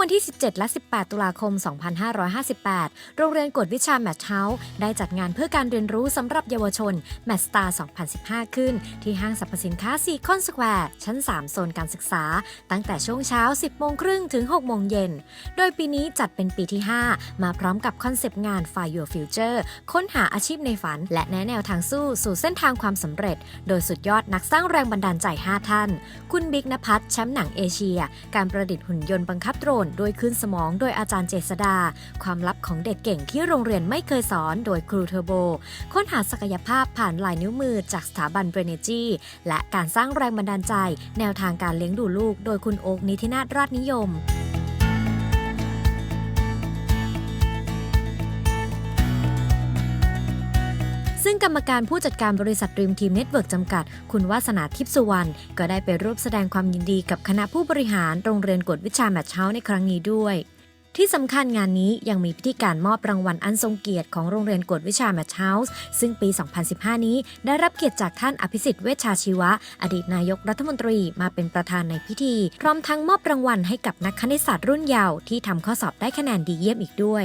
วันที่ 17 และ 18 ตุลาคม 2558 โรงเรียนกวดวิชาแมทเฮาส์ได้จัดงานเพื่อการเรียนรู้สำหรับเยาวชนแมทสตาร์ 2015 ขึ้น ที่ห้างสรรพสินค้าซีคอนสแควร์ชั้น 3 โซนการศึกษา ตั้งแต่ช่วงเช้า 10 โมงครึ่งถึง 6 โมงเย็น โดยปีนี้จัดเป็นปีที่ 5 มาพร้อมกับคอนเซปต์งาน Find Your Future ค้นหาอาชีพในฝัน และแนะแนวทางสู้สู่เส้นทางความสำเร็จ โดยสุดยอดนักสร้างแรงบันดาลใจ 5 ท่าน คุณบิ๊กนภัสแชมป์หนังเอเชีย การประดิษฐ์หุ่นยนต์บังคับโดรนด้วยคืนสมองโดยอาจารย์เจษดา ความลับของเด็กเก่งที่โรงเรียนไม่เคยสอนโดยครูเทอร์โบ ค้นหาศักยภาพผ่านลายนิ้วมือจากสถาบันเบรเนจีและการสร้างแรงบันดาลใจ แนวทางการเลี้ยงดูลูก โดยคุณโอ๊กนิธินาถราชนิยม ซึ่งกรรมการผู้จัดการบริษัทด e ีมทีมเน็ตเวิร์กจำกัด คุณวาสนาทิพย์สุวรรณ ก็ได้ไปร่วมแสดงความยินดีกับคณะผู้บริหารโรงเรียนกวดวิชาแมทเช้าในครั้งนี้ด้วย ที่สำคัญงานนี้ยังมีพิธีการมอบรางวัลอันทรงเกียรติของโรงเรียนกวดวิชาแมทเฮาส์ซึ่งปี 2015 นี้ได้รับเกียรติจากท่านอภิสิทธิ์เวชชาชีวะ อดีตนายกรัฐมนตรีมาเป็นประธานในพิธี พร้อมทั้งมอบรางวัลให้กับนักคณิตศาสตร์รุ่นเยาว์ที่ทำข้อสอบได้คะแนนดีเยี่ยมอีกด้วย